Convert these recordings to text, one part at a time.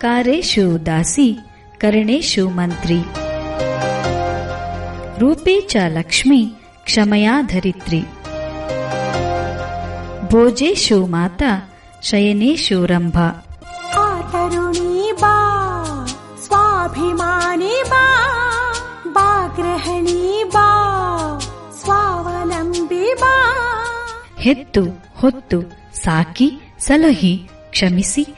ಕಾರೇಶು ದಾಸಿ ಕರ್ಣೇಶು ಮಂತ್ರಿ. ರೂಪೇ ಚ ಲಕ್ಷ್ಮಿ ಕ್ಷಮಯಾ ಧರಿತ್ರಿ. ಭೋಜೇಶು ಮಾತಾ ಶಯನೇಶು ರಂಭಾ. ಆ ತರುಣಿ ಬಾ ಸ್ವಾಭಿಮಾನಿ ಬಾ ಬಾ ಗೃಹಿಣಿ ಬಾ ಸ್ವಾವಲಂಬಿ ಬಾ. ಹೆತ್ತು ಹೊತ್ತು ಸಾಕಿ ಸಲಹಿ ಕ್ಷಮಿಸಿ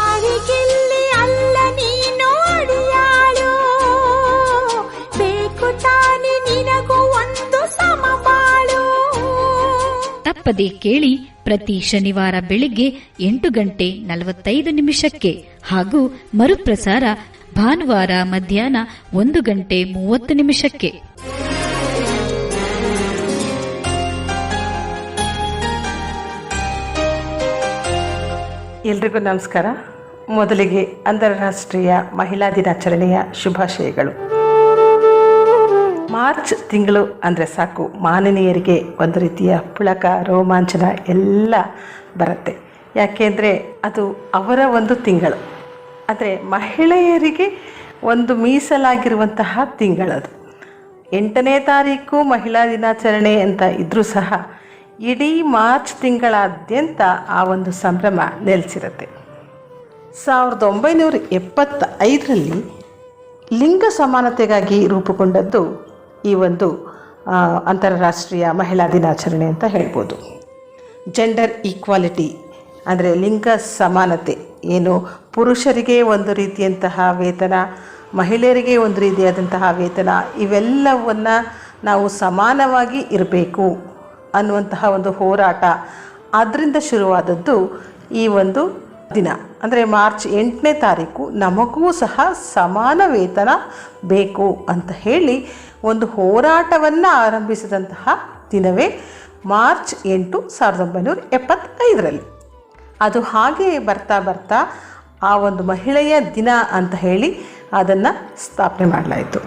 ತಪ್ಪದೆ ಕೇಳಿ ಪ್ರತಿ ಶನಿವಾರ ಬೆಳಿಗ್ಗೆ ಎಂಟು ಗಂಟೆ ನಲವತ್ತೈದು ನಿಮಿಷಕ್ಕೆ ಹಾಗೂ ಮರುಪ್ರಸಾರ ಭಾನುವಾರ ಮಧ್ಯಾಹ್ನ ಒಂದು ಗಂಟೆ ಮೂವತ್ತು ನಿಮಿಷಕ್ಕೆ. ಎಲ್ರಿಗೂ ನಮಸ್ಕಾರ. ಮೊದಲಿಗೆ ಅಂತಾರಾಷ್ಟ್ರೀಯ ಮಹಿಳಾ ದಿನಾಚರಣೆಯ ಶುಭಾಶಯಗಳು. ಮಾರ್ಚ್ ತಿಂಗಳು ಅಂದರೆ ಸಾಕು. ಮಾನನೀಯರಿಗೆ ಒಂದು ರೀತಿಯ ಪುಳಕ, ರೋಮಾಂಚನ ಎಲ್ಲ ಬರುತ್ತೆ. ಯಾಕೆಂದರೆ ಅದು ಅವರ ಒಂದು ತಿಂಗಳು. ಆದರೆ ಮಹಿಳೆಯರಿಗೆ ಒಂದು ಮೀಸಲಾಗಿರುವಂತಹ ತಿಂಗಳದು ಎಂಟನೇ ತಾರೀಕು ಮಹಿಳಾ ದಿನಾಚರಣೆ ಅಂತ ಇದ್ದರೂ ಸಹ ಇಡೀ ಮಾರ್ಚ್ ತಿಂಗಳಾದ್ಯಂತ ಆ ಒಂದು ಸಂಭ್ರಮ ನೆಲೆಸಿರುತ್ತೆ. ಸಾವಿರದ ಒಂಬೈನೂರ ಎಪ್ಪತ್ತೈದರಲ್ಲಿ ಲಿಂಗ ಸಮಾನತೆಗಾಗಿ ರೂಪುಗೊಂಡದ್ದು ಈ ಒಂದು ಅಂತಾರಾಷ್ಟ್ರೀಯ ಮಹಿಳಾ ದಿನಾಚರಣೆ ಅಂತ ಹೇಳ್ಬೋದು. ಜೆಂಡರ್ ಈಕ್ವಾಲಿಟಿ ಅಂದರೆ ಲಿಂಗ ಸಮಾನತೆ. ಏನು ಪುರುಷರಿಗೆ ಒಂದು ರೀತಿಯಂತಹ ವೇತನ, ಮಹಿಳೆಯರಿಗೆ ಒಂದು ರೀತಿಯಾದಂತಹ ವೇತನ, ಇವೆಲ್ಲವನ್ನು ನಾವು ಸಮಾನವಾಗಿ ಇರಬೇಕು ಅನ್ನುವಂತಹ ಒಂದು ಹೋರಾಟ ಅದರಿಂದ ಶುರುವಾದದ್ದು ಈ ಒಂದು ದಿನ. ಅಂದರೆ ಮಾರ್ಚ್ ಎಂಟನೇ ತಾರೀಕು ನಮಗೂ ಸಹ ಸಮಾನ ವೇತನ ಬೇಕು ಅಂತ ಹೇಳಿ ಒಂದು ಹೋರಾಟವನ್ನು ಆರಂಭಿಸಿದಂತಹ ದಿನವೇ ಮಾರ್ಚ್ ಎಂಟು ಸಾವಿರದ ಒಂಬೈನೂರ ಎಪ್ಪತ್ತೈದರಲ್ಲಿ. ಅದು ಹಾಗೆ ಬರ್ತಾ ಬರ್ತಾ ಆ ಒಂದು ಮಹಿಳೆಯ ದಿನ ಅಂತ ಹೇಳಿ ಅದನ್ನು ಸ್ಥಾಪನೆ ಮಾಡಲಾಯಿತು.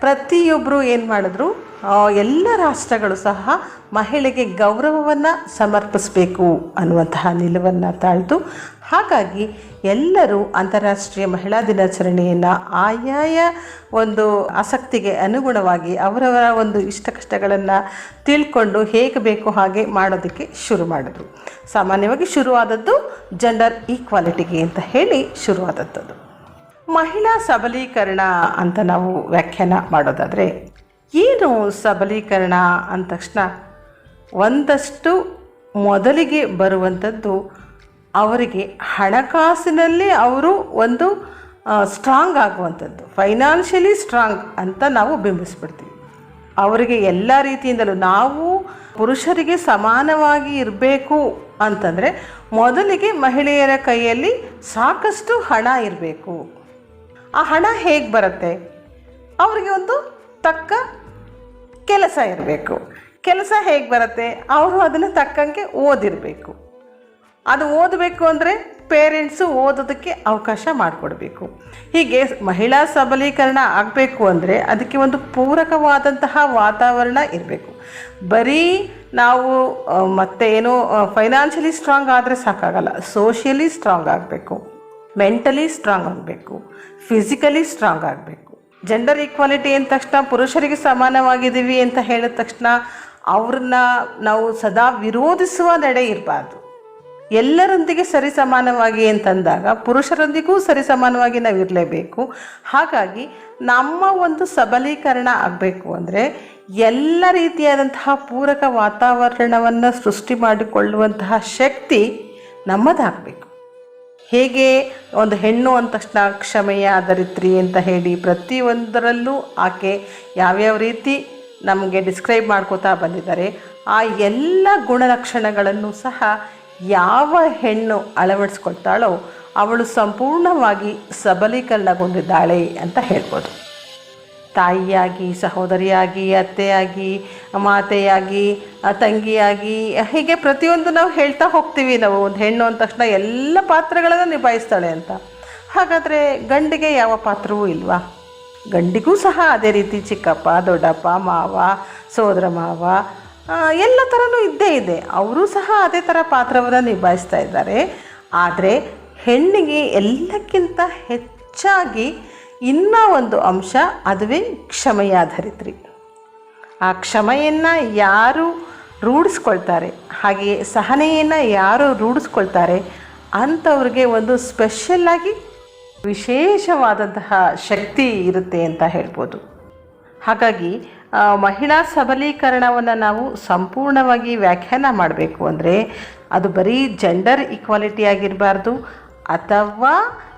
ಪ್ರತಿಯೊಬ್ಬರು ಏನು ಮಾಡಿದ್ರು? ಎಲ್ಲ ರಾಷ್ಟ್ರಗಳು ಸಹ ಮಹಿಳೆಗೆ ಗೌರವವನ್ನು ಸಮರ್ಪಿಸಬೇಕು ಅನ್ನುವಂತಹ ನಿಲುವನ್ನು ತಾಳ್ತು ಹಾಗಾಗಿ ಎಲ್ಲರೂ ಅಂತಾರಾಷ್ಟ್ರೀಯ ಮಹಿಳಾ ದಿನಾಚರಣೆಯನ್ನು ಆಯಾಯ ಒಂದು ಆಸಕ್ತಿಗೆ ಅನುಗುಣವಾಗಿ ಅವರವರ ಒಂದು ಇಷ್ಟ ಕಷ್ಟಗಳನ್ನು ತಿಳ್ಕೊಂಡು ಹೇಗೆ ಬೇಕು ಹಾಗೆ ಮಾಡೋದಕ್ಕೆ ಶುರು ಮಾಡಿದ್ರು. ಸಾಮಾನ್ಯವಾಗಿ ಶುರುವಾದದ್ದು ಜೆಂಡರ್ ಈಕ್ವಾಲಿಟಿಗೆ ಅಂತ ಹೇಳಿ ಶುರುವಾದದ್ದು ಮಹಿಳಾ ಸಬಲೀಕರಣ ಅಂತ ನಾವು ವ್ಯಾಖ್ಯಾನ ಮಾಡೋದಾದರೆ ಏನು ಸಬಲೀಕರಣ ಅಂದ ತಕ್ಷಣ ಒಂದಷ್ಟು ಮೊದಲಿಗೆ ಬರುವಂಥದ್ದು ಅವರಿಗೆ ಹಣಕಾಸಿನಲ್ಲಿ ಅವರು ಒಂದು ಸ್ಟ್ರಾಂಗ್ ಆಗುವಂಥದ್ದು. ಫೈನಾನ್ಷಿಯಲಿ ಸ್ಟ್ರಾಂಗ್ ಅಂತ ನಾವು ಬಿಂಬಿಸ್ಬಿಡ್ತೀವಿ. ಅವರಿಗೆ ಎಲ್ಲ ರೀತಿಯಿಂದಲೂ ನಾವು ಪುರುಷರಿಗೆ ಸಮಾನವಾಗಿ ಇರಬೇಕು ಅಂತಂದರೆ ಮೊದಲಿಗೆ ಮಹಿಳೆಯರ ಕೈಯಲ್ಲಿ ಸಾಕಷ್ಟು ಹಣ ಇರಬೇಕು. ಆ ಹಣ ಹೇಗೆ ಬರುತ್ತೆ? ಅವರಿಗೆ ಒಂದು ತಕ್ಕ ಕೆಲಸ ಇರಬೇಕು. ಕೆಲಸ ಹೇಗೆ ಬರುತ್ತೆ? ಅವರು ಅದನ್ನು ತಕ್ಕಂಗೆ ಓದಿರಬೇಕು. ಅದು ಓದಬೇಕು ಅಂದರೆ ಪೇರೆಂಟ್ಸು ಓದೋದಕ್ಕೆ ಅವಕಾಶ ಮಾಡಿಕೊಡ್ಬೇಕು. ಹೀಗೆ ಮಹಿಳಾ ಸಬಲೀಕರಣ ಆಗಬೇಕು ಅಂದರೆ ಅದಕ್ಕೆ ಒಂದು ಪೂರಕವಾದಂತಹ ವಾತಾವರಣ ಇರಬೇಕು. ಬರೀ ನಾವು ಮತ್ತೆ ಏನು ಫೈನಾನ್ಷಿಯಲಿ ಸ್ಟ್ರಾಂಗ್ ಆದರೆ ಸಾಕಾಗಲ್ಲ. ಸೋಷಿಯಲಿ ಸ್ಟ್ರಾಂಗ್ ಆಗಬೇಕು. ಮೆಂಟಲಿ ಸ್ಟ್ರಾಂಗ್ ಆಗಬೇಕು. ಫಿಸಿಕಲಿ ಸ್ಟ್ರಾಂಗ್ ಆಗಬೇಕು. ಜೆಂಡರ್ ಈಕ್ವಾಲಿಟಿ ಅಂದ ತಕ್ಷಣ ಪುರುಷರಿಗೆ ಸಮಾನವಾಗಿದ್ದೀವಿ ಅಂತ ಹೇಳಿದ ತಕ್ಷಣ ಅವ್ರನ್ನ ನಾವು ಸದಾ ವಿರೋಧಿಸುವ ನಡೆ ಇರಬಾರ್ದು. ಎಲ್ಲರೊಂದಿಗೆ ಸರಿ ಸಮಾನವಾಗಿ ಅಂತಂದಾಗ ಪುರುಷರೊಂದಿಗೂ ಸರಿ ಸಮಾನವಾಗಿ ನಾವು ಇರಲೇಬೇಕು. ಹಾಗಾಗಿ ನಮ್ಮ ಒಂದು ಸಬಲೀಕರಣ ಆಗಬೇಕು ಅಂದರೆ ಎಲ್ಲ ರೀತಿಯಾದಂತಹ ಪೂರಕ ವಾತಾವರಣವನ್ನು ಸೃಷ್ಟಿ ಮಾಡಿಕೊಳ್ಳುವಂತಹ ಶಕ್ತಿ ನಮ್ಮದಾಗಬೇಕು. ಹೇಗೆ ಒಂದು ಹೆಣ್ಣು ಅಂದ ತಕ್ಷಣ ಕ್ಷಮೆಯ ದರಿತ್ರಿ ಅಂತ ಹೇಳಿ ಪ್ರತಿಯೊಂದರಲ್ಲೂ ಆಕೆ ಯಾವ್ಯಾವ ರೀತಿ ನಮಗೆ ಡಿಸ್ಕ್ರೈಬ್ ಮಾಡ್ಕೋತಾ ಬಂದಿದ್ದಾರೆ. ಆ ಎಲ್ಲ ಗುಣಲಕ್ಷಣಗಳನ್ನು ಸಹ ಯಾವ ಹೆಣ್ಣು ಅಳವಡಿಸ್ಕೊಳ್ತಾಳೋ ಅವಳು ಸಂಪೂರ್ಣವಾಗಿ ಸಬಲೀಕರಣಗೊಂಡಿದ್ದಾಳೆ ಅಂತ ಹೇಳ್ಬೋದು. ತಾಯಿಯಾಗಿ, ಸಹೋದರಿಯಾಗಿ, ಅತ್ತೆಯಾಗಿ, ಮಾತೆಯಾಗಿ ತಂಗಿಯಾಗಿ, ಹೀಗೆ ಪ್ರತಿಯೊಂದು ನಾವು ಹೇಳ್ತಾ ಹೋಗ್ತೀವಿ. ನಾವು ಒಂದು ಹೆಣ್ಣು ಅಂದ ತಕ್ಷಣ ಎಲ್ಲ ಪಾತ್ರಗಳನ್ನು ನಿಭಾಯಿಸ್ತಾಳೆ ಅಂತ. ಹಾಗಾದರೆ ಗಂಡಿಗೆ ಯಾವ ಪಾತ್ರವೂ ಇಲ್ವಾ? ಗಂಡಿಗೂ ಸಹ ಅದೇ ರೀತಿ ಚಿಕ್ಕಪ್ಪ, ದೊಡ್ಡಪ್ಪ, ಮಾವ, ಸೋದರ ಮಾವ ಎಲ್ಲ ಥರನೂ ಇದ್ದೇ ಇದೆ. ಅವರೂ ಸಹ ಅದೇ ಥರ ಪಾತ್ರವನ್ನು ನಿಭಾಯಿಸ್ತಾ ಇದ್ದಾರೆ. ಆದರೆ ಹೆಣ್ಣಿಗೆ ಎಲ್ಲಕ್ಕಿಂತ ಹೆಚ್ಚಾಗಿ ಇನ್ನೂ ಒಂದು ಅಂಶ ಅದುವೇ ಕ್ಷಮೆಯಾಧರಿತ್ರಿ ಆ ಕ್ಷಮೆಯನ್ನು ಯಾರು ರೂಢಿಸ್ಕೊಳ್ತಾರೆ, ಹಾಗೆಯೇ ಸಹನೆಯನ್ನು ಯಾರು ರೂಢಿಸ್ಕೊಳ್ತಾರೆ ಅಂಥವ್ರಿಗೆ ಒಂದು ಸ್ಪೆಷಲ್ಲಾಗಿ ವಿಶೇಷವಾದಂತಹ ಶಕ್ತಿ ಇರುತ್ತೆ ಅಂತ ಹೇಳ್ಬೋದು. ಹಾಗಾಗಿ ಮಹಿಳಾ ಸಬಲೀಕರಣವನ್ನು ನಾವು ಸಂಪೂರ್ಣವಾಗಿ ವ್ಯಾಖ್ಯಾನ ಮಾಡಬೇಕು ಅಂದರೆ ಅದು ಬರೀ ಜೆಂಡರ್ ಈಕ್ವಾಲಿಟಿ ಆಗಿರಬಾರ್ದು ಅಥವಾ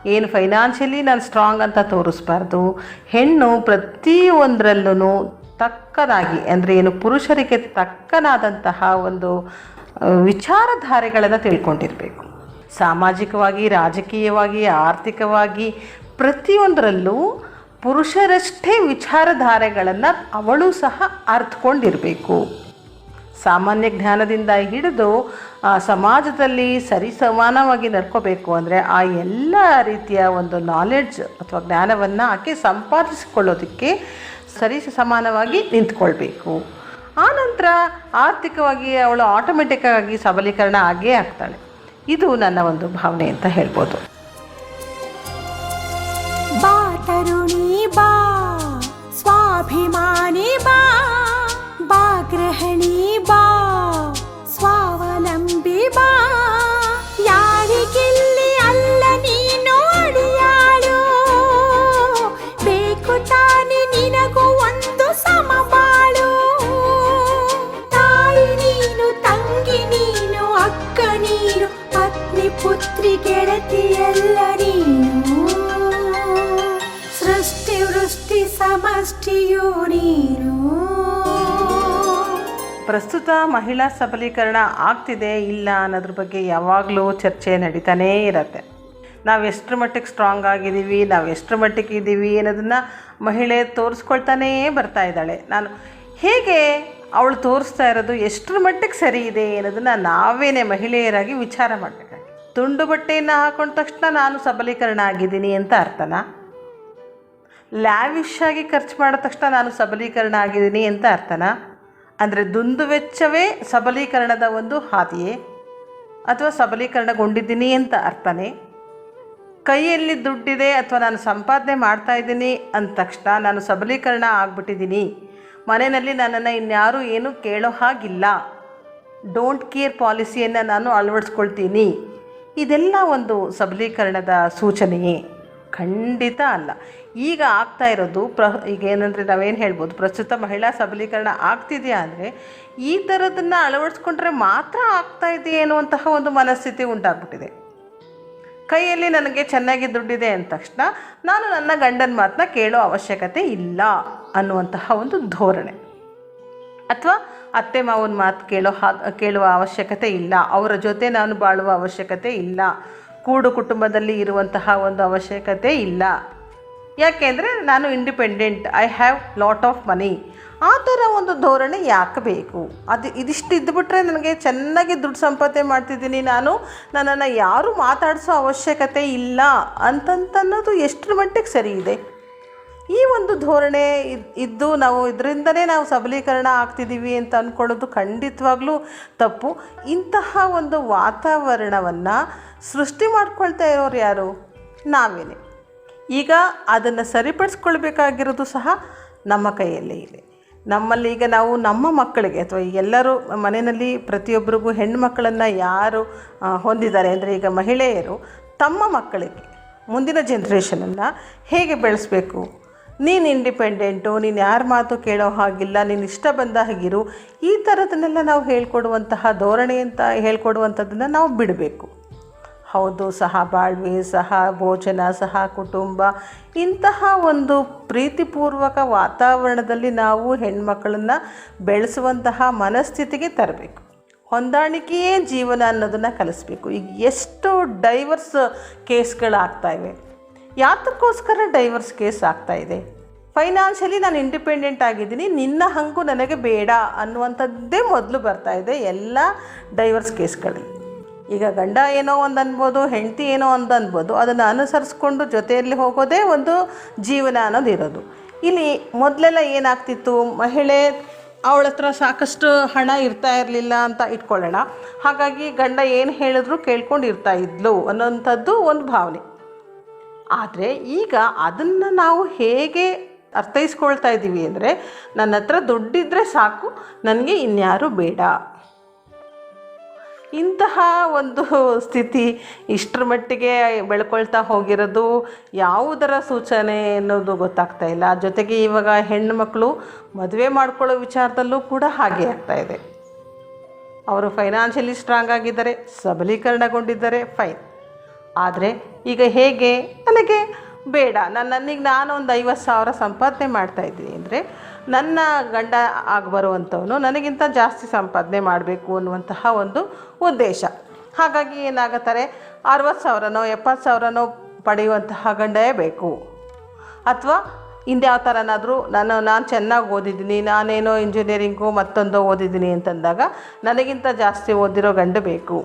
ಏನು ಫೈನಾನ್ಷಿಯಲಿ ನಾನು ಸ್ಟ್ರಾಂಗ್ ಅಂತ ತೋರಿಸ್ಬಾರ್ದು. ಹೆಣ್ಣು ಪ್ರತಿಯೊಂದರಲ್ಲೂ ತಕ್ಕನಾಗಿ ಅಂದರೆ ಏನು ಪುರುಷರಿಗೆ ತಕ್ಕನಾದಂತಹ ಒಂದು ವಿಚಾರಧಾರೆಗಳನ್ನು ತಿಳ್ಕೊಂಡಿರಬೇಕು. ಸಾಮಾಜಿಕವಾಗಿ, ರಾಜಕೀಯವಾಗಿ, ಆರ್ಥಿಕವಾಗಿ ಪ್ರತಿಯೊಂದರಲ್ಲೂ ಪುರುಷರಷ್ಟೇ ವಿಚಾರಧಾರೆಗಳನ್ನು ಅವಳು ಸಹ ಅರ್ಥಕೊಂಡಿರಬೇಕು ಸಾಮಾನ್ಯ ಜ್ಞಾನದಿಂದ ಹಿಡಿದು ಸಮಾಜದಲ್ಲಿ ಸರಿಸಮಾನವಾಗಿ ನಡ್ಕೋಬೇಕು ಅಂದರೆ ಆ ಎಲ್ಲ ರೀತಿಯ ಒಂದು ನಾಲೆಡ್ಜ್ ಅಥವಾ ಜ್ಞಾನವನ್ನು ಆಕೆ ಸಂಪಾದಿಸಿಕೊಳ್ಳೋದಕ್ಕೆ ಸರಿ ಸಮಾನವಾಗಿ ನಿಂತ್ಕೊಳ್ಬೇಕು. ಆನಂತರ ಆರ್ಥಿಕವಾಗಿ ಅವಳು ಆಟೋಮೆಟಿಕ್ಕಾಗಿ ಸಬಲೀಕರಣ ಆಗೇ ಆಗ್ತಾಳೆ. ಇದು ನನ್ನ ಒಂದು ಭಾವನೆ ಅಂತ ಹೇಳ್ಬೋದು. ಬಾ, ತರುಣಿ ಬಾ, ಸ್ವಾಭಿಮಾನಿ ಬಾ. बा गृहिणी बा स्वावलम्बि बा। ಪ್ರಸ್ತುತ ಮಹಿಳಾ ಸಬಲೀಕರಣ ಆಗ್ತಿದೆ ಇಲ್ಲ ಅನ್ನೋದ್ರ ಬಗ್ಗೆ ಯಾವಾಗಲೂ ಚರ್ಚೆ ನಡೀತಾನೇ ಇರತ್ತೆ. ನಾವು ಎಷ್ಟರ ಮಟ್ಟಿಗೆ ಸ್ಟ್ರಾಂಗ್ ಆಗಿದ್ದೀವಿ, ನಾವು ಎಷ್ಟರ ಮಟ್ಟಿಗೆ ಇದ್ದೀವಿ ಅನ್ನೋದನ್ನು ಮಹಿಳೆ ತೋರಿಸ್ಕೊಳ್ತಾನೇ ಬರ್ತಾ ಇದ್ದಾಳೆ. ನಾನು ಹೇಗೆ ಅವಳು ತೋರಿಸ್ತಾ ಇರೋದು, ಎಷ್ಟರ ಮಟ್ಟಿಗೆ ಸರಿ ಇದೆ ಅನ್ನೋದನ್ನು ನಾವೇನೇ ಮಹಿಳೆಯರಾಗಿ ವಿಚಾರ ಮಾಡಬೇಕಾಗಿ ತುಂಡು ಬಟ್ಟೆಯನ್ನು ಹಾಕೊಂಡ ತಕ್ಷಣ ನಾನು ಸಬಲೀಕರಣ ಆಗಿದ್ದೀನಿ ಅಂತ ಅರ್ಥನಾ? ಲ್ಯಾವಿಶ್ ಆಗಿ ಖರ್ಚು ಮಾಡಿದ ತಕ್ಷಣ ನಾನು ಸಬಲೀಕರಣ ಆಗಿದ್ದೀನಿ ಅಂತ ಅರ್ಥನಾ? ಅಂದರೆ ದುಂದುವೆಚ್ಚವೇ ಸಬಲೀಕರಣದ ಒಂದು ಹಾದಿಯೇ? ಅಥವಾ ಸಬಲೀಕರಣಗೊಂಡಿದ್ದೀನಿ ಅಂತ ಅರ್ಥನೇ? ಕೈಯಲ್ಲಿ ದುಡ್ಡಿದೆ ಅಥವಾ ನಾನು ಸಂಪಾದನೆ ಮಾಡ್ತಾ ಇದ್ದೀನಿ ಅಂದ ತಕ್ಷಣ ನಾನು ಸಬಲೀಕರಣ ಆಗ್ಬಿಟ್ಟಿದ್ದೀನಿ. ಮನೆಯಲ್ಲಿ ನನ್ನನ್ನು ಇನ್ಯಾರೂ ಏನೂ ಕೇಳೋ ಹಾಗಿಲ್ಲ. ಡೋಂಟ್ ಕೇರ್ ಪಾಲಿಸಿಯನ್ನು ನಾನು ಅಳವಡಿಸ್ಕೊಳ್ತೀನಿ. ಇದೆಲ್ಲ ಒಂದು ಸಬಲೀಕರಣದ ಸೂಚನೆಯೇ? ಖಂಡಿತ ಅಲ್ಲ. ಈಗ ಆಗ್ತಾ ಇರೋದು ಪ್ರ, ಈಗ ಏನಂದರೆ ನಾವೇನು ಹೇಳ್ಬೋದು, ಪ್ರಸ್ತುತ ಮಹಿಳಾ ಸಬಲೀಕರಣ ಆಗ್ತಿದೆಯಾ ಅಂದರೆ ಈ ಥರದನ್ನು ಅಳವಡಿಸ್ಕೊಂಡ್ರೆ ಮಾತ್ರ ಆಗ್ತಾ ಇದೆ ಅನ್ನುವಂತಹ ಒಂದು ಮನಸ್ಥಿತಿ ಉಂಟಾಗ್ಬಿಟ್ಟಿದೆ. ಕೈಯಲ್ಲಿ ನನಗೆ ಚೆನ್ನಾಗಿ ದುಡ್ಡಿದೆ ಅಂದ ತಕ್ಷಣ ನಾನು ನನ್ನ ಗಂಡನ ಮಾತನ್ನ ಕೇಳೋ ಅವಶ್ಯಕತೆ ಇಲ್ಲ ಅನ್ನುವಂತಹ ಒಂದು ಧೋರಣೆ. ಅಥವಾ ಅತ್ತೆ ಮಾವನ ಮಾತು ಕೇಳೋ ಹಾಗೆ ಕೇಳುವ ಅವಶ್ಯಕತೆ ಇಲ್ಲ, ಅವರ ಜೊತೆ ನಾನು ಬಾಳುವ ಅವಶ್ಯಕತೆ ಇಲ್ಲ, ಕೂಡು ಕುಟುಂಬದಲ್ಲಿ ಇರುವಂತಹ ಒಂದು ಅವಶ್ಯಕತೆ ಇಲ್ಲ. ಯಾಕೆಂದರೆ ನಾನು independent I have lot of money ಆ ಥರ ಒಂದು ಧೋರಣೆ ಯಾಕೆ ಬೇಕು? ಅದು ಇದಿಷ್ಟು ಇದ್ದುಬಿಟ್ರೆ ನನಗೆ ಚೆನ್ನಾಗಿ ದುಡ್ಡು ಸಂಪಾದನೆ ಮಾಡ್ತಿದ್ದೀನಿ ನಾನು, ನನ್ನನ್ನು ಯಾರೂ ಮಾತಾಡಿಸೋ ಅವಶ್ಯಕತೆ ಇಲ್ಲ ಅಂತಂತನ್ನೋದು ಎಷ್ಟರ ಮಟ್ಟಿಗೆ ಸರಿ ಇದೆ. ಈ ಒಂದು ಧೋರಣೆ ಇದ್- ಇದ್ದು ನಾವು ಇದರಿಂದನೇ ನಾವು ಸಬಲೀಕರಣ ಆಗ್ತಿದ್ದೀವಿ ಅಂತ ಅಂದ್ಕೊಳ್ಳೋದು ಖಂಡಿತವಾಗ್ಲೂ ತಪ್ಪು. ಇಂತಹ ಒಂದು ವಾತಾವರಣವನ್ನು ಸೃಷ್ಟಿ ಮಾಡ್ಕೊಳ್ತಾ ಇರೋರು ಯಾರು? ನಾವೇನೆ. ಈಗ ಅದನ್ನು ಸರಿಪಡಿಸ್ಕೊಳ್ಬೇಕಾಗಿರೋದು ಸಹ ನಮ್ಮ ಕೈಯಲ್ಲೇ ಇದೆ. ನಮ್ಮಲ್ಲಿ ಈಗ ನಾವು ನಮ್ಮ ಮಕ್ಕಳಿಗೆ ಅಥವಾ ಎಲ್ಲರೂ ಮನೆಯಲ್ಲಿ ಪ್ರತಿಯೊಬ್ಬರಿಗೂ ಹೆಣ್ಣುಮಕ್ಕಳನ್ನು ಯಾರು ಹೊಂದಿದ್ದಾರೆ ಅಂದರೆ ಈಗ ಮಹಿಳೆಯರು ತಮ್ಮ ಮಕ್ಕಳಿಗೆ ಮುಂದಿನ ಜನ್ರೇಷನನ್ನು ಹೇಗೆ ಬೆಳೆಸಬೇಕು? ನೀನು ಇಂಡಿಪೆಂಡೆಂಟು ನೀನು ಯಾರ ಮಾತು ಕೇಳೋ ಹಾಗಿಲ್ಲ, ನೀನು ಇಷ್ಟ ಬಂದ ಹಾಗಿರು ಈ ಥರದನ್ನೆಲ್ಲ ನಾವು ಹೇಳ್ಕೊಡುವಂತಹ ಧೋರಣೆ ಅಂತ ಹೇಳ್ಕೊಡುವಂಥದ್ದನ್ನು ನಾವು ಬಿಡಬೇಕು. ಹೌದು, ಸಹ ಬಾಳ್ವೆ, ಸಹ ಭೋಜನ, ಸಹ ಕುಟುಂಬ. ಇಂತಹ ಒಂದು ಪ್ರೀತಿಪೂರ್ವಕ ವಾತಾವರಣದಲ್ಲಿ ನಾವು ಹೆಣ್ಮಕ್ಕಳನ್ನು ಬೆಳೆಸುವಂತಹ ಮನಸ್ಥಿತಿಗೆ ತರಬೇಕು. ಹೊಂದಾಣಿಕೆಯೇ ಜೀವನ ಅನ್ನೋದನ್ನು ಕಲಿಸ್ಬೇಕು. ಈಗ ಎಷ್ಟು ಡೈವರ್ಸ್ ಕೇಸ್ಗಳಾಗ್ತಾಯಿವೆ ಯಾತಕ್ಕೋಸ್ಕರ ಡೈವರ್ಸ್ ಕೇಸ್ ಆಗ್ತಾ ಇದೆ? ಫೈನಾನ್ಷಿಯಲಿ ನಾನು ಇಂಡಿಪೆಂಡೆಂಟ್ ಆಗಿದ್ದೀನಿ, ನಿನ್ನ ಹಂಗು ನನಗೆ ಬೇಡ ಅನ್ನುವಂಥದ್ದೇ ಮೊದಲು ಬರ್ತಾ ಇದೆ ಎಲ್ಲ ಡೈವರ್ಸ್ ಕೇಸ್ಗಳಲ್ಲಿ. ಈಗ ಗಂಡ ಏನೋ ಒಂದು ಅನ್ಬೋದು ಹೆಂಡತಿ ಏನೋ ಒಂದು ಅನ್ಬೋದು ಅದನ್ನು ಅನುಸರಿಸ್ಕೊಂಡು ಜೊತೆಯಲ್ಲಿ ಹೋಗೋದೇ ಒಂದು ಜೀವನ ಅನ್ನೋದು ಇರೋದು. ಇಲ್ಲಿ ಮೊದಲೆಲ್ಲ ಏನಾಗ್ತಿತ್ತು? ಮಹಿಳೆ ಅವಳ ಹತ್ರ ಸಾಕಷ್ಟು ಹಣ ಇರ್ತಾ ಇರಲಿಲ್ಲ ಅಂತ ಇಟ್ಕೊಳ್ಳೋಣ. ಹಾಗಾಗಿ ಗಂಡ ಏನು ಹೇಳಿದ್ರು ಕೇಳ್ಕೊಂಡು ಇರ್ತಾ ಇದ್ಲು ಅನ್ನೋಂಥದ್ದು ಒಂದು ಭಾವನೆ. ಆದರೆ ಈಗ ಅದನ್ನು ನಾವು ಹೇಗೆ ಅರ್ಥೈಸ್ಕೊಳ್ತಾ ಇದ್ದೀವಿ ಅಂದರೆ, ನನ್ನ ಹತ್ರ ದುಡ್ಡಿದ್ದರೆ ಸಾಕು, ನನಗೆ ಇನ್ಯಾರು ಬೇಡ. ಇಂತಹ ಒಂದು ಸ್ಥಿತಿ ಇಷ್ಟರ ಮಟ್ಟಿಗೆ ಬೆಳ್ಕೊಳ್ತಾ ಹೋಗಿರೋದು ಯಾವುದರ ಸೂಚನೆ ಅನ್ನೋದು ಗೊತ್ತಾಗ್ತಾ ಇಲ್ಲ. ಜೊತೆಗೆ ಇವಾಗ ಹೆಣ್ಣು ಮಕ್ಕಳು ಮದುವೆ ಮಾಡ್ಕೊಳ್ಳೋ ವಿಚಾರದಲ್ಲೂ ಕೂಡ ಹಾಗೆ ಆಗ್ತಾ ಇದೆ. ಅವರು ಫೈನಾನ್ಷಿಯಲಿ ಸ್ಟ್ರಾಂಗ್ ಆಗಿದ್ದಾರೆ, ಸಬಲೀಕರಣಗೊಂಡಿದ್ದಾರೆ, ಫೈನ್. ಆದರೆ ಈಗ ಹೇಗೆ? ನನಗೆ ಬೇಡ. ನಾನು ನನಗೆ ನಾನು ಒಂದು ಐವತ್ತು ಸಾವಿರ ಸಂಪಾದನೆ ಮಾಡ್ತಾ ಇದ್ದೀನಿ ಅಂದರೆ ನನ್ನ ಗಂಡ ಆಗಿ ಬರುವಂಥವನು ನನಗಿಂತ ಜಾಸ್ತಿ ಸಂಪಾದನೆ ಮಾಡಬೇಕು ಅನ್ನುವಂತಹ ಒಂದು ಉದ್ದೇಶ. ಹಾಗಾಗಿ ಏನಾಗುತ್ತಾರೆ? ಅರವತ್ತು ಸಾವಿರನೋ, ಎಪ್ಪತ್ತು ಸಾವಿರನೋ ಪಡೆಯುವಂತಹ ಗಂಡೇ ಬೇಕು. ಅಥವಾ ಇನ್ಯಾವ ಥರನಾದರೂ ನಾನು ನಾನು ಚೆನ್ನಾಗಿ ಓದಿದ್ದೀನಿ, ನಾನೇನೋ ಇಂಜಿನಿಯರಿಂಗು ಮತ್ತೊಂದು ಓದಿದ್ದೀನಿ ಅಂತಂದಾಗ ನನಗಿಂತ ಜಾಸ್ತಿ ಓದಿರೋ ಗಂಡು ಬೇಕು.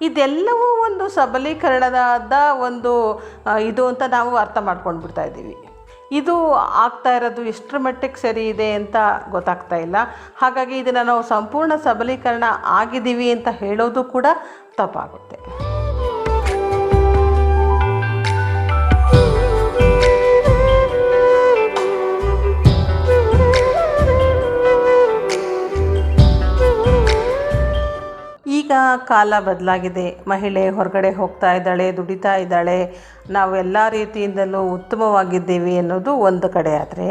ಇದೆಲ್ಲವೂ ಒಂದು ಸಬಲೀಕರಣದ ಒಂದು ಇದು ಅಂತ ನಾವು ಅರ್ಥ ಮಾಡ್ಕೊಂಡು ಬಿಡ್ತಾ ಇದ್ದೀವಿ. ಇದು ಆಗ್ತಾ ಇರೋದು ಎಷ್ಟರ ಮಟ್ಟಿಗೆ ಸರಿ ಇದೆ ಅಂತ ಗೊತ್ತಾಗ್ತಾ ಇಲ್ಲ. ಹಾಗಾಗಿ ಇದನ್ನು ನಾವು ಸಂಪೂರ್ಣ ಸಬಲೀಕರಣ ಆಗಿದ್ದೀವಿ ಅಂತ ಹೇಳೋದು ಕೂಡ ತಪ್ಪಾಗುತ್ತೆ. ಕಾಲ ಬದಲಾಗಿದೆ. ಮಹಿಳೆ ಹೊರಗಡೆ ಹೋಗ್ತಾ ಇದ್ದಾಳೆ, ದುಡಿತಾ ಇದ್ದಾಳೆ. ನಾವು ಎಲ್ಲ ರೀತಿಯಿಂದಲೂ ಉತ್ತಮವಾಗಿದ್ದೀವಿ ಅನ್ನೋದು ಒಂದು ಕಡೆ ಆದರೆ,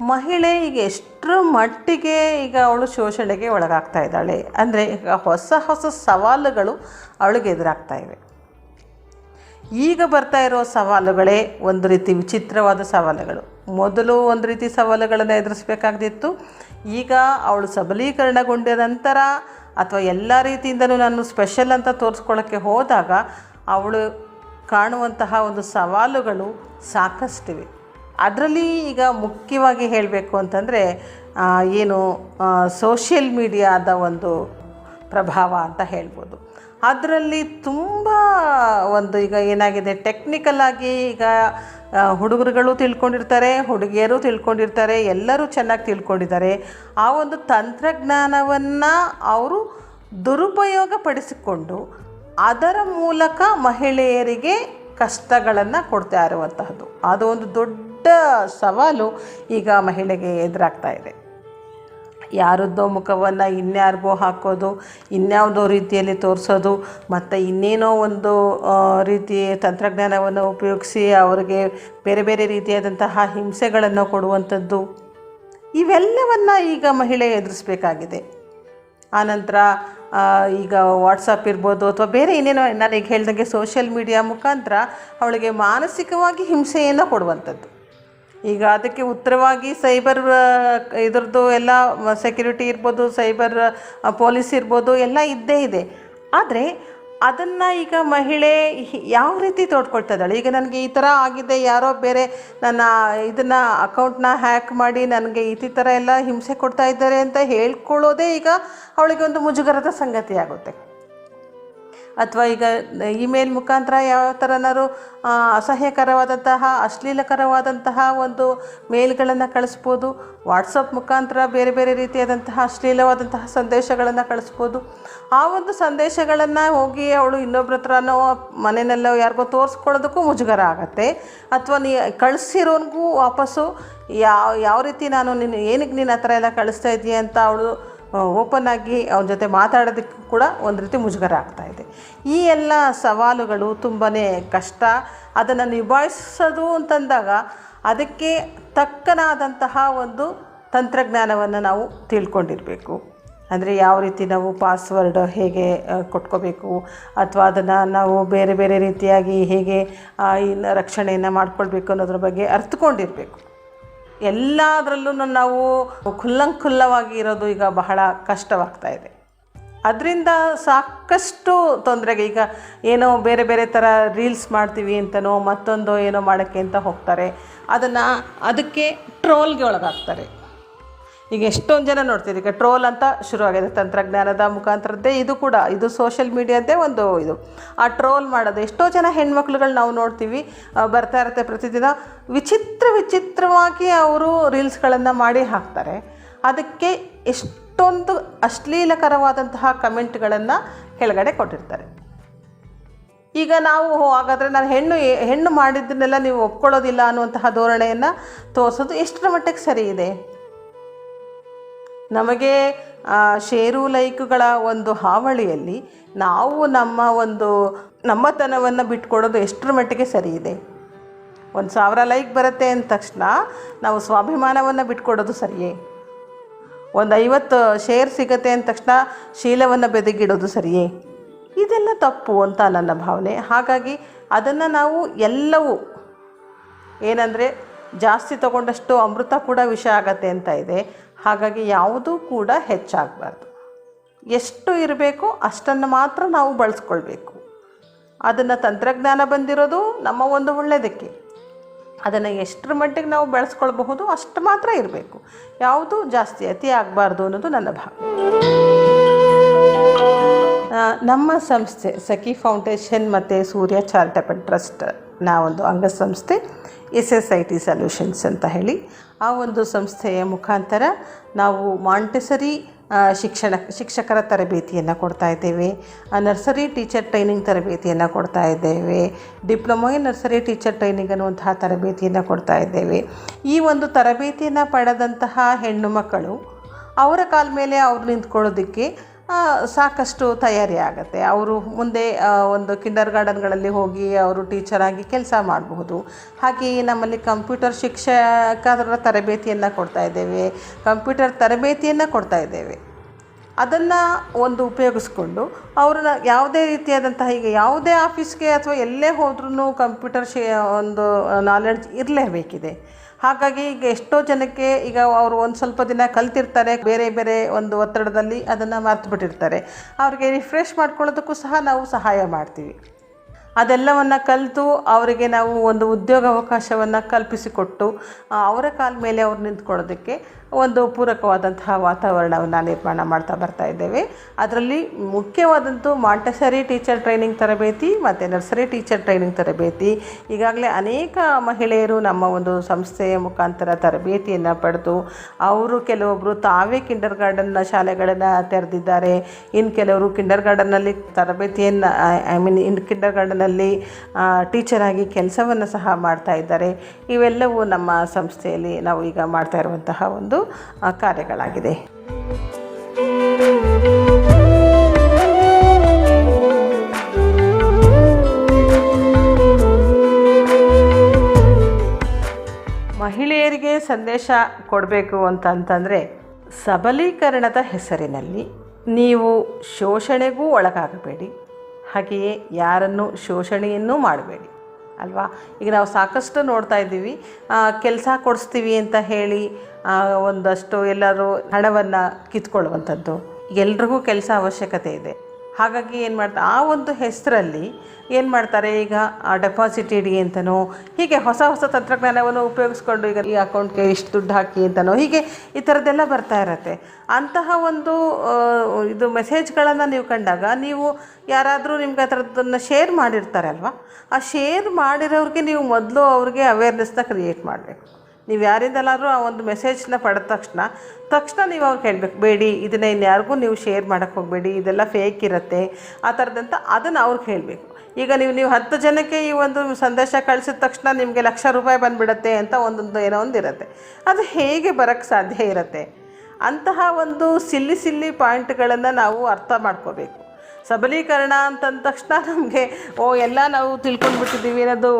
ಮಹಿಳೆ ಈಗ ಎಷ್ಟರ ಮಟ್ಟಿಗೆ ಈಗ ಅವಳು ಶೋಷಣೆಗೆ ಒಳಗಾಗ್ತಾ ಇದ್ದಾಳೆ ಅಂದರೆ ಈಗ ಹೊಸ ಹೊಸ ಸವಾಲುಗಳು ಅವಳಿಗೆ ಎದುರಾಗ್ತಾ ಇವೆ. ಈಗ ಬರ್ತಾ ಇರೋ ಸವಾಲುಗಳೇ ಒಂದು ರೀತಿ ವಿಚಿತ್ರವಾದ ಸವಾಲುಗಳು. ಮೊದಲು ಒಂದು ರೀತಿ ಸವಾಲುಗಳನ್ನು ಎದುರಿಸಬೇಕಾಗ್ದಿತ್ತು ಈಗ ಅವಳು ಸಬಲೀಕರಣಗೊಂಡ ನಂತರ ಅಥವಾ ಎಲ್ಲ ರೀತಿಯಿಂದಲೂ ನಾನು ಸ್ಪೆಷಲ್ ಅಂತ ತೋರಿಸ್ಕೊಳ್ಳೋಕ್ಕೆ ಹೋದಾಗ ಅವಳು ಕಾಣುವಂತಹ ಒಂದು ಸವಾಲುಗಳು ಸಾಕಷ್ಟಿವೆ. ಅದರಲ್ಲಿ ಈಗ ಮುಖ್ಯವಾಗಿ ಹೇಳಬೇಕು ಅಂತಂದರೆ ಏನು ಸೋಷಿಯಲ್ ಮೀಡಿಯಾದ ಒಂದು ಪ್ರಭಾವ ಅಂತ ಹೇಳ್ಬೋದು. ಅದರಲ್ಲಿ ತುಂಬ ಒಂದು ಈಗ ಏನಾಗಿದೆ? ಟೆಕ್ನಿಕಲ್ಲಾಗಿ ಈಗ ಹುಡುಗರುಗಳು ತಿಳ್ಕೊಂಡಿರ್ತಾರೆ, ಹುಡುಗಿಯರು ತಿಳ್ಕೊಂಡಿರ್ತಾರೆ, ಎಲ್ಲರೂ ಚೆನ್ನಾಗಿ ತಿಳ್ಕೊಂಡಿದ್ದಾರೆ. ಆ ಒಂದು ತಂತ್ರಜ್ಞಾನವನ್ನು ಅವರು ದುರುಪಯೋಗ ಪಡಿಸಿಕೊಂಡು ಅದರ ಮೂಲಕ ಮಹಿಳೆಯರಿಗೆ ಕಷ್ಟಗಳನ್ನು ಕೊಡ್ತಾ ಇರುವಂತಹದ್ದು. ಅದು ಒಂದು ದೊಡ್ಡ ಸವಾಲು ಈಗ ಮಹಿಳೆಗೆ ಎದುರಾಗ್ತಾ ಇದೆ. ಯಾರದ್ದೋ ಮುಖವನ್ನು ಇನ್ಯಾರಿಗೋ ಹಾಕೋದು, ಇನ್ಯಾವುದೋ ರೀತಿಯಲ್ಲಿ ತೋರಿಸೋದು, ಮತ್ತು ಇನ್ನೇನೋ ಒಂದು ರೀತಿ ತಂತ್ರಜ್ಞಾನವನ್ನು ಉಪಯೋಗಿಸಿ ಅವರಿಗೆ ಬೇರೆ ಬೇರೆ ರೀತಿಯಾದಂತಹ ಹಿಂಸೆಗಳನ್ನು ಕೊಡುವಂಥದ್ದು, ಇವೆಲ್ಲವನ್ನು ಈಗ ಮಹಿಳೆ ಎದುರಿಸಬೇಕಾಗಿದೆ. ಆನಂತರ ಈಗ ವಾಟ್ಸಪ್ ಇರ್ಬೋದು ಅಥವಾ ಬೇರೆ ಇನ್ನೇನೋ, ನಾನು ಈಗ ಹೇಳ್ದಂಗೆ ಸೋಷಿಯಲ್ ಮೀಡಿಯಾ ಮುಖಾಂತರ ಅವಳಿಗೆ ಮಾನಸಿಕವಾಗಿ ಹಿಂಸೆಯನ್ನು ಕೊಡುವಂಥದ್ದು. ಈಗ ಅದಕ್ಕೆ ಉತ್ತರವಾಗಿ ಸೈಬರ್ ಇದರದ್ದು ಎಲ್ಲ ಸೆಕ್ಯೂರಿಟಿ ಇರ್ಬೋದು, ಸೈಬರ್ ಪೊಲೀಸ್ ಇರ್ಬೋದು, ಎಲ್ಲ ಇದ್ದೇ ಇದೆ. ಆದರೆ ಅದನ್ನು ಈಗ ಮಹಿಳೆ ಯಾವ ರೀತಿ ತೋಡ್ಕೊಳ್ತಾ ಇದ್ದಾಳೆ ಈಗ ನನಗೆ ಈ ಥರ ಆಗಿದೆ, ಯಾರೋ ಬೇರೆ ನನ್ನ ಇದನ್ನು ಅಕೌಂಟ್ನ ಹ್ಯಾಕ್ ಮಾಡಿ ನನಗೆ ಈ ಥರ ಎಲ್ಲ ಹಿಂಸೆ ಕೊಡ್ತಾ ಇದ್ದಾರೆ ಅಂತ ಹೇಳ್ಕೊಳ್ಳೋದೇ ಈಗ ಅವಳಿಗೆ ಒಂದು ಮುಜುಗರದ ಸಂಗತಿ ಆಗುತ್ತೆ ಅಥವಾ ಈಗ ಇಮೇಲ್ ಮುಖಾಂತರ ಯಾವ ಥರನಾದ್ರು ಅಸಹ್ಯಕರವಾದಂತಹ, ಅಶ್ಲೀಲಕರವಾದಂತಹ ಒಂದು ಮೇಲ್ಗಳನ್ನು ಕಳಿಸ್ಬೋದು. ವಾಟ್ಸಪ್ ಮುಖಾಂತರ ಬೇರೆ ಬೇರೆ ರೀತಿಯಾದಂತಹ ಅಶ್ಲೀಲವಾದಂತಹ ಸಂದೇಶಗಳನ್ನು ಕಳಿಸ್ಬೋದು. ಆ ಒಂದು ಸಂದೇಶಗಳನ್ನು ಹೋಗಿ ಅವಳು ಇನ್ನೊಬ್ರ ಹತ್ರನೋ, ಮನೆಯಲ್ಲೋ ಯಾರಿಗೋ ತೋರಿಸ್ಕೊಳ್ಳೋದಕ್ಕೂ ಮುಜುಗರ ಆಗತ್ತೆ. ಅಥವಾ ನೀ ಕಳಿಸಿರೋನ್ಗೂ ವಾಪಸ್ಸು. ಯಾವ ಯಾವ ರೀತಿ ನಾನು ನಿನ್ನ ಏನಕ್ಕೆ ನೀನು ಆ ಥರ ಎಲ್ಲ ಕಳಿಸ್ತಾ ಇದೀಯ ಅಂತ ಅವಳು ಓಪನ್ ಆಗಿ ಅವನ ಜೊತೆ ಮಾತಾಡೋದಕ್ಕೂ ಕೂಡ ಒಂದು ರೀತಿ ಮುಜುಗರ ಆಗ್ತಾ ಇದೆ. ಈ ಎಲ್ಲ ಸವಾಲುಗಳು ತುಂಬಾ ಕಷ್ಟ. ಅದನ್ನು ನಿಭಾಯಿಸೋದು ಅಂತಂದಾಗ ಅದಕ್ಕೆ ತಕ್ಕನಾದಂತಹ ಒಂದು ತಂತ್ರಜ್ಞಾನವನ್ನು ನಾವು ತಿಳ್ಕೊಂಡಿರಬೇಕು. ಅಂದರೆ ಯಾವ ರೀತಿ ನಾವು ಪಾಸ್ವರ್ಡ್ ಹೇಗೆ ಕೊಟ್ಕೋಬೇಕು? ಅಥವಾ ಅದನ್ನು ನಾವು ಬೇರೆ ಬೇರೆ ರೀತಿಯಾಗಿ ಹೇಗೆ ರಕ್ಷಣೆಯನ್ನು ಮಾಡ್ಕೊಳ್ಬೇಕು ಅನ್ನೋದ್ರ ಬಗ್ಗೆ ಅರ್ಥಕೊಂಡಿರಬೇಕು ಎಲ್ಲದರಲ್ಲೂ ನಾವು ಖುಲ್ಲಂಖುಲ್ಲವಾಗಿ ಇರೋದು ಈಗ ಬಹಳ ಕಷ್ಟವಾಗ್ತಾ ಇದೆ. ಅದರಿಂದ ಸಾಕಷ್ಟು ತೊಂದರೆಗೆ ಈಗ ಏನೋ ಬೇರೆ ಬೇರೆ ಥರ ರೀಲ್ಸ್ ಮಾಡ್ತೀವಿ ಅಂತನೋ ಮತ್ತೊಂದು ಏನೋ ಮಾಡೋಕ್ಕೆ ಅಂತ ಹೋಗ್ತಾರೆ. ಅದನ್ನು ಅದಕ್ಕೆ ಟ್ರೋಲ್ಗೆ ಒಳಗಾಗ್ತಾರೆ. ಈಗ ಎಷ್ಟೊಂದು ಜನ ನೋಡ್ತೀರಿ? ಈಗ ಟ್ರೋಲ್ ಅಂತ ಶುರುವಾಗಿದೆ, ತಂತ್ರಜ್ಞಾನದ ಮುಖಾಂತರದ್ದೇ ಇದು ಕೂಡ, ಇದು ಸೋಷಿಯಲ್ ಮೀಡಿಯಾದ್ದೇ ಒಂದು ಇದು. ಆ ಟ್ರೋಲ್ ಮಾಡೋದು, ಎಷ್ಟೋ ಜನ ಹೆಣ್ಮಕ್ಳುಗಳು ನಾವು ನೋಡ್ತೀವಿ ಬರ್ತಾ ಇರುತ್ತೆ ಪ್ರತಿದಿನ. ವಿಚಿತ್ರ ವಿಚಿತ್ರವಾಗಿ ಅವರು ರೀಲ್ಸ್ಗಳನ್ನು ಮಾಡಿ ಹಾಕ್ತಾರೆ. ಅದಕ್ಕೆ ಎಷ್ಟೊಂದು ಅಶ್ಲೀಲಕರವಾದಂತಹ ಕಮೆಂಟ್ಗಳನ್ನು ಕೆಳಗಡೆ ಕೊಟ್ಟಿರ್ತಾರೆ. ಈಗ ನಾವು ಹಾಗಾದರೆ ನಾನು ಹೆಣ್ಣು ಹೆಣ್ಣು ಮಾಡಿದ್ದನ್ನೆಲ್ಲ ನೀವು ಒಪ್ಕೊಳ್ಳೋದಿಲ್ಲ ಅನ್ನುವಂತಹ ಧೋರಣೆಯನ್ನು ತೋರಿಸೋದು ಎಷ್ಟರ ಮಟ್ಟಿಗೆ ಸರಿ ಇದೆ? ನಮಗೆ ಷೇರು ಲೈಕ್ಗಳ ಒಂದು ಹಾವಳಿಯಲ್ಲಿ ನಾವು ನಮ್ಮ ಒಂದು ನಮ್ಮತನವನ್ನು ಬಿಟ್ಕೊಡೋದು ಎಷ್ಟರ ಮಟ್ಟಿಗೆ ಸರಿ ಇದೆ? ಒಂದು ಸಾವಿರ ಲೈಕ್ ಬರುತ್ತೆ ಅಂದ ತಕ್ಷಣ ನಾವು ಸ್ವಾಭಿಮಾನವನ್ನು ಬಿಟ್ಕೊಡೋದು ಸರಿಯೇ? ಒಂದು ಐವತ್ತು ಶೇರ್ ಸಿಗತ್ತೆ ಅಂದ ತಕ್ಷಣ ಶೀಲವನ್ನು ಬೆದಗಿಡೋದು ಸರಿಯೇ? ಇದೆಲ್ಲ ತಪ್ಪು ಅಂತ ನನ್ನ ಭಾವನೆ. ಹಾಗಾಗಿ ಅದನ್ನು ನಾವು ಎಲ್ಲವೂ ಏನಂದರೆ ಜಾಸ್ತಿ ತಗೊಂಡಷ್ಟು ಅಮೃತ ಕೂಡ ವಿಷ ಆಗತ್ತೆ ಅಂತ ಇದೆ. ಹಾಗಾಗಿ ಯಾವುದೂ ಕೂಡ ಹೆಚ್ಚಾಗಬಾರ್ದು. ಎಷ್ಟು ಇರಬೇಕು ಅಷ್ಟನ್ನು ಮಾತ್ರ ನಾವು ಬಳಸ್ಕೊಳ್ಬೇಕು. ಅದನ್ನು ತಂತ್ರಜ್ಞಾನ ಬಂದಿರೋದು ನಮ್ಮ ಒಂದು ಒಳ್ಳೆಯದಕ್ಕೆ ಅದನ್ನು ಎಷ್ಟರ ಮಟ್ಟಿಗೆ ನಾವು ಬೆಳೆಸ್ಕೊಳ್ಬಹುದು ಅಷ್ಟು ಮಾತ್ರ ಇರಬೇಕು. ಯಾವುದು ಜಾಸ್ತಿ ಅತಿ ಆಗಬಾರ್ದು ಅನ್ನೋದು ನನ್ನ ಭಾವ ನಮ್ಮ ಸಂಸ್ಥೆ ಸಖಿ ಫೌಂಡೇಶನ್ ಮತ್ತು ಸೂರ್ಯ ಚಾರಿಟಬಲ್ ಟ್ರಸ್ಟ್ನ ಒಂದು ಅಂಗಸಂಸ್ಥೆ S S I T solutions ಅಂತ ಹೇಳಿ ಆ ಒಂದು ಸಂಸ್ಥೆಯ ಮುಖಾಂತರ ನಾವು ಮಾಂಟೆಸರಿ ಶಿಕ್ಷಣ, ಶಿಕ್ಷಕರ ತರಬೇತಿಯನ್ನು ಕೊಡ್ತಾ ಇದ್ದೇವೆ. ನರ್ಸರಿ ಟೀಚರ್ ಟ್ರೈನಿಂಗ್ ತರಬೇತಿಯನ್ನು ಕೊಡ್ತಾ ಇದ್ದೇವೆ. Diploma in nursery teacher training ಅನ್ನುವಂತಹ ತರಬೇತಿಯನ್ನು ಕೊಡ್ತಾ ಇದ್ದೇವೆ. ಈ ಒಂದು ತರಬೇತಿಯನ್ನು ಪಡೆದಂತಹ ಹೆಣ್ಣು ಮಕ್ಕಳು ಅವರ ಕಾಲ ಮೇಲೆ ಅವ್ರು ನಿಂತ್ಕೊಳ್ಳೋದಕ್ಕೆ ಸಾಕಷ್ಟು ತಯಾರಿ ಆಗುತ್ತೆ. ಅವರು ಮುಂದೆ ಒಂದು ಕಿಂಡರ್ ಗಾರ್ಡನ್ಗಳಲ್ಲಿ ಹೋಗಿ ಅವರು ಟೀಚರಾಗಿ ಕೆಲಸ ಮಾಡಬಹುದು. ಹಾಗೆಯೇ ನಮ್ಮಲ್ಲಿ ಕಂಪ್ಯೂಟರ್ ಶಿಕ್ಷಕರ ತರಬೇತಿಯನ್ನು ಕೊಡ್ತಾ ಇದ್ದೇವೆ. ಕಂಪ್ಯೂಟರ್ ತರಬೇತಿಯನ್ನು ಕೊಡ್ತಾ ಇದ್ದೇವೆ. ಅದನ್ನು ಒಂದು ಉಪಯೋಗಿಸ್ಕೊಂಡು ಅವ್ರನ್ನ ಯಾವುದೇ ರೀತಿಯಾದಂತಹ ಈಗ ಯಾವುದೇ ಆಫೀಸ್ಗೆ ಅಥವಾ ಎಲ್ಲೇ ಹೋದ್ರೂ ಕಂಪ್ಯೂಟರ್ ಶೇ, ಒಂದು ನಾಲೆಡ್ಜ್ ಇರಲೇಬೇಕಿದೆ. ಹಾಗಾಗಿ ಈಗ ಎಷ್ಟೋ ಜನಕ್ಕೆ ಈಗ ಅವರು ಒಂದು ಸ್ವಲ್ಪ ದಿನ ಕಲ್ತಿರ್ತಾರೆ, ಬೇರೆ ಬೇರೆ ಒಂದು ಒತ್ತಡದಲ್ಲಿ ಅದನ್ನು ಮರ್ತು ಬಿಟ್ಟಿರ್ತಾರೆ ಅವರಿಗೆ ರಿಫ್ರೆಶ್ ಮಾಡ್ಕೊಳ್ಳೋದಕ್ಕೂ ಸಹ ನಾವು ಸಹಾಯ ಮಾಡ್ತೀವಿ. ಅದೆಲ್ಲವನ್ನು ಕಲಿತು ಅವರಿಗೆ ನಾವು ಒಂದು ಉದ್ಯೋಗ ಅವಕಾಶವನ್ನು ಕಲ್ಪಿಸಿಕೊಟ್ಟು ಅವರ ಕಾಲ ಮೇಲೆ ಅವ್ರು ನಿಂತ್ಕೊಳ್ಳೋದಕ್ಕೆ ಒಂದು ಪೂರಕವಾದಂತಹ ವಾತಾವರಣವನ್ನು ನಿರ್ಮಾಣ ಮಾಡ್ತಾ ಬರ್ತಾ ಇದ್ದೇವೆ. ಅದರಲ್ಲಿ ಮುಖ್ಯವಾದಂಥ ಮಾಂಟಸರಿ ಟೀಚರ್ ಟ್ರೈನಿಂಗ್ ತರಬೇತಿ ಮತ್ತು ನರ್ಸರಿ ಟೀಚರ್ ಟ್ರೈನಿಂಗ್ ತರಬೇತಿ. ಈಗಾಗಲೇ ಅನೇಕ ಮಹಿಳೆಯರು ನಮ್ಮ ಒಂದು ಸಂಸ್ಥೆಯ ಮುಖಾಂತರ ತರಬೇತಿಯನ್ನು ಪಡೆದು ಅವರು ಕೆಲವೊಬ್ಬರು ತಾವೇ ಕಿಂಡರ್ ಗಾರ್ಡನ್ನ ಶಾಲೆಗಳನ್ನು ತೆರೆದಿದ್ದಾರೆ. ಇನ್ನು ಕೆಲವರು ಕಿಂಡರ್ ಗಾರ್ಡನ್ನಲ್ಲಿ ತರಬೇತಿಯನ್ನು ಐ ಮೀನ್ ಇನ್ ಕಿಂಡರ್ ಗಾರ್ಡನಲ್ಲಿ ಟೀಚರಾಗಿ ಕೆಲಸವನ್ನು ಸಹ ಮಾಡ್ತಾ ಇದ್ದಾರೆ. ಇವೆಲ್ಲವೂ ನಮ್ಮ ಸಂಸ್ಥೆಯಲ್ಲಿ ನಾವು ಈಗ ಮಾಡ್ತಾ ಇರುವಂತಹ ಒಂದು ಕಾರ್ಯಗಳಾಗಿದೆ. ಮಹಿಳೆಯರಿಗೆ ಸಂದೇಶ ಕೊಡಬೇಕು ಅಂತಂತಂದರೆ ಸಬಲೀಕರಣದ ಹೆಸರಿನಲ್ಲಿ ನೀವು ಶೋಷಣೆಗೂ ಒಳಗಾಗಬೇಡಿ. ಹಾಗೆಯೇ ಯಾರನ್ನು ಶೋಷಣೆಯನ್ನೂ ಮಾಡಬೇಡಿ. ಅಲ್ವಾ? ಈಗ ನಾವು ಸಾಕಷ್ಟು ನೋಡ್ತಾ ಇದ್ದೀವಿ. ಕೆಲಸ ಕೊಡಿಸ್ತೀವಿ ಅಂತ ಹೇಳಿ ಒಂದಷ್ಟು ಎಲ್ಲರೂ ಹಣವನ್ನು ಕಿತ್ಕೊಳ್ಳುವಂಥದ್ದು. ಎಲ್ರಿಗೂ ಕೆಲಸ ಅವಶ್ಯಕತೆ ಇದೆ. ಹಾಗಾಗಿ ಏನು ಮಾಡ್ತಾ, ಆ ಒಂದು ಹೆಸರಲ್ಲಿ ಏನು ಮಾಡ್ತಾರೆ, ಈಗ ಡೆಪಾಸಿಟ್ ಇಡಿ ಅಂತನೋ, ಹೀಗೆ ಹೊಸ ಹೊಸ ತಂತ್ರಜ್ಞಾನವನ್ನು ಉಪಯೋಗಿಸ್ಕೊಂಡು ಈಗ ಈ ಅಕೌಂಟ್ಗೆ ಇಷ್ಟು ದುಡ್ಡು ಹಾಕಿ ಅಂತನೋ, ಹೀಗೆ ಈ ಥರದ್ದೆಲ್ಲ ಬರ್ತಾ ಇರತ್ತೆ. ಅಂತಹ ಒಂದು ಇದು ಮೆಸೇಜ್ಗಳನ್ನು ನೀವು ಕಂಡಾಗ ನೀವು ಯಾರಾದರೂ ನಿಮ್ಗೆ ಆ ಥರದ್ದನ್ನು ಶೇರ್ ಮಾಡಿರ್ತಾರಲ್ವ ಆ ಶೇರ್ ಮಾಡಿರೋರಿಗೆ ನೀವು ಮೊದಲು ಅವ್ರಿಗೆ ಅವೇರ್ನೆಸ್ನ ಕ್ರಿಯೇಟ್ ಮಾಡಬೇಕು. ನೀವು ಯಾರಿಂದಲಾದರೂ ಆ ಒಂದು ಮೆಸೇಜ್ನ ಪಡೆದ ತಕ್ಷಣ ತಕ್ಷಣ ನೀವು ಅವ್ರಿಗೆ ಹೇಳಬೇಕು ಬೇಡಿ, ಇದನ್ನ ಇನ್ಯಾರಿಗೂ ನೀವು ಶೇರ್ ಮಾಡೋಕ್ಕೆ ಹೋಗಬೇಡಿ, ಇದೆಲ್ಲ ಫೇಕ್ ಇರುತ್ತೆ. ಆ ಥರದಂತ ಅದನ್ನು ಅವ್ರಿಗೆ ಹೇಳಬೇಕು ಈಗ ನೀವು ನೀವು ಹತ್ತು ಜನಕ್ಕೆ ಈ ಒಂದು ಸಂದೇಶ ಕಳಿಸಿದ ತಕ್ಷಣ ನಿಮಗೆ ಲಕ್ಷ ರೂಪಾಯಿ ಬಂದುಬಿಡತ್ತೆ ಅಂತ ಒಂದೊಂದು ಏನೋ ಒಂದು ಇರುತ್ತೆ. ಅದು ಹೇಗೆ ಬರೋಕ್ಕೆ ಸಾಧ್ಯ ಇರುತ್ತೆ? ಅಂತಹ ಒಂದು ಸಿಲ್ಲಿ ಸಿಲ್ಲಿ ಪಾಯಿಂಟ್ಗಳನ್ನು ನಾವು ಅರ್ಥ ಮಾಡ್ಕೋಬೇಕು. ಸಬಲೀಕರಣ ಅಂತಂದ ತಕ್ಷಣ ನಮಗೆ, ಓ, ಎಲ್ಲ ನಾವು ತಿಳ್ಕೊಂಡ್ಬಿಟ್ಟಿದ್ದೀವಿ ಅನ್ನೋದು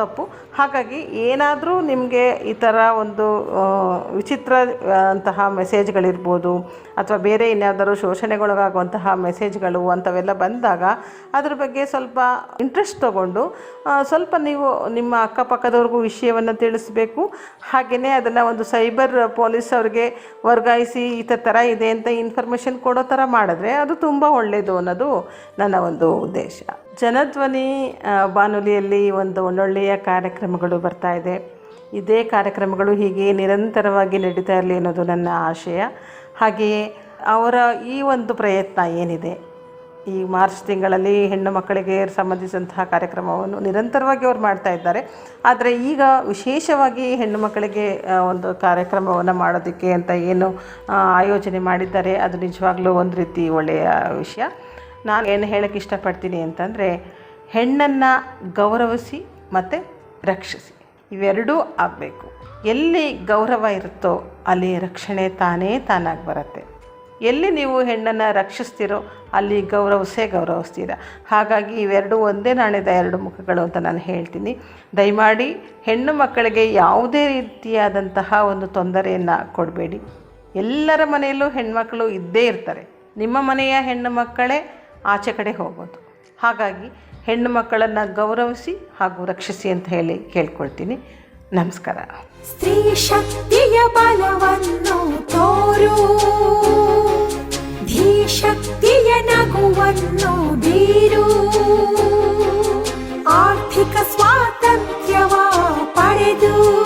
ತಪ್ಪು. ಹಾಗಾಗಿ ಏನಾದರೂ ನಿಮಗೆ ಈ ಥರ ಒಂದು ವಿಚಿತ್ರ ಅಂತಹ ಮೆಸೇಜ್ಗಳಿರ್ಬೋದು, ಅಥವಾ ಬೇರೆ ಇನ್ಯಾವುದಾದ್ರು ಶೋಷಣೆಗೊಳಗಾಗುವಂತಹ ಮೆಸೇಜ್ಗಳು ಅಂಥವೆಲ್ಲ ಬಂದಾಗ ಅದ್ರ ಬಗ್ಗೆ ಸ್ವಲ್ಪ ಇಂಟ್ರೆಸ್ಟ್ ತಗೊಂಡು ಸ್ವಲ್ಪ ನೀವು ನಿಮ್ಮ ಅಕ್ಕಪಕ್ಕದವ್ರಿಗೂ ವಿಷಯವನ್ನು ತಿಳಿಸ್ಬೇಕು. ಹಾಗೆಯೇ ಅದನ್ನು ಒಂದು ಸೈಬರ್ ಪೊಲೀಸ್ ಅವ್ರಿಗೆ ವರ್ಗಾಯಿಸಿ ಈ ಥರ ಇದೆ ಅಂತ ಇನ್ಫಾರ್ಮೇಷನ್ ಕೊಡೋ ಥರ ಮಾಡಿದ್ರೆ ಅದು ತುಂಬ ಒಳ್ಳೆಯದು ಅನ್ನೋದು ನನ್ನ ಒಂದು ಉದ್ದೇಶ. ಜನಧ್ವನಿ ಬಾನುಲಿಯಲ್ಲಿ ಒಂದು ಒಳ್ಳೊಳ್ಳೆಯ ಕಾರ್ಯಕ್ರಮಗಳು ಬರ್ತಾ ಇದೆ. ಇದೇ ಕಾರ್ಯಕ್ರಮಗಳು ಹೀಗೆ ನಿರಂತರವಾಗಿ ನಡೀತಾ ಇರಲಿ ಅನ್ನೋದು ನನ್ನ ಆಶಯ. ಹಾಗೆಯೇ ಅವರ ಈ ಒಂದು ಪ್ರಯತ್ನ ಏನಿದೆ? ಈ ಮಾರ್ಚ್ ತಿಂಗಳಲ್ಲಿ ಹೆಣ್ಣು ಮಕ್ಕಳಿಗೆ ಸಂಬಂಧಿಸಿದಂತಹ ಕಾರ್ಯಕ್ರಮವನ್ನು ನಿರಂತರವಾಗಿ ಅವರು ಮಾಡ್ತಾ ಇದ್ದಾರೆ. ಆದರೆ ಈಗ ವಿಶೇಷವಾಗಿ ಹೆಣ್ಣು ಮಕ್ಕಳಿಗೆ ಒಂದು ಕಾರ್ಯಕ್ರಮವನ್ನು ಮಾಡೋದಕ್ಕೆ ಅಂತ ಏನು ಆಯೋಜನೆ ಮಾಡಿದ್ದಾರೆ, ಅದು ನಿಜವಾಗ್ಲೂ ಒಂದು ರೀತಿ ಒಳ್ಳೆಯ ವಿಷಯ. ನಾನು ಏನು ಹೇಳೋಕ್ಕೆ ಇಷ್ಟಪಡ್ತೀನಿ ಅಂತಂದರೆ ಹೆಣ್ಣನ್ನು ಗೌರವಿಸಿ ಮತ್ತು ರಕ್ಷಿಸಿ. ಇವೆರಡೂ ಆಗಬೇಕು. ಎಲ್ಲಿ ಗೌರವ ಇರುತ್ತೋ ಅಲ್ಲಿ ರಕ್ಷಣೆ ತಾನೇ ತಾನಾಗಿ ಬರುತ್ತೆ. ಎಲ್ಲಿ ನೀವು ಹೆಣ್ಣನ್ನು ರಕ್ಷಿಸ್ತೀರೋ ಅಲ್ಲಿ ಗೌರವಿಸೇ ಗೌರವಿಸ್ತೀರ. ಹಾಗಾಗಿ ಇವೆರಡು ಒಂದೇ ನಾಣ್ಯದ ಎರಡು ಮುಖಗಳು ಅಂತ ನಾನು ಹೇಳ್ತೀನಿ. ದಯಮಾಡಿ ಹೆಣ್ಣು ಮಕ್ಕಳಿಗೆ ಯಾವುದೇ ರೀತಿಯಾದಂತಹ ಒಂದು ತೊಂದರೆಯನ್ನು ಕೊಡಬೇಡಿ. ಎಲ್ಲರ ಮನೆಯಲ್ಲೂ ಹೆಣ್ಮಕ್ಳು ಇದ್ದೇ ಇರ್ತಾರೆ. ನಿಮ್ಮ ಮನೆಯ ಹೆಣ್ಣು ಮಕ್ಕಳೇ ಆಚೆ ಕಡೆ ಹೋಗೋದು. ಹಾಗಾಗಿ ಹೆಣ್ಣು ಮಕ್ಕಳನ್ನು ಗೌರವಿಸಿ ಹಾಗೂ ರಕ್ಷಿಸಿ ಅಂತ ಹೇಳಿ ಕೇಳ್ಕೊಳ್ತೀನಿ. ನಮಸ್ಕಾರ. ಸ್ತ್ರೀ ಶಕ್ತಿಯ ಬಲವನ್ನು ತೋರು. ಧೀ ಶಕ್ತಿಯ ನಗುವನ್ನು ಬೀರು. ಆರ್ಥಿಕ ಸ್ವಾತಂತ್ರ್ಯವ ಪಡೆದು.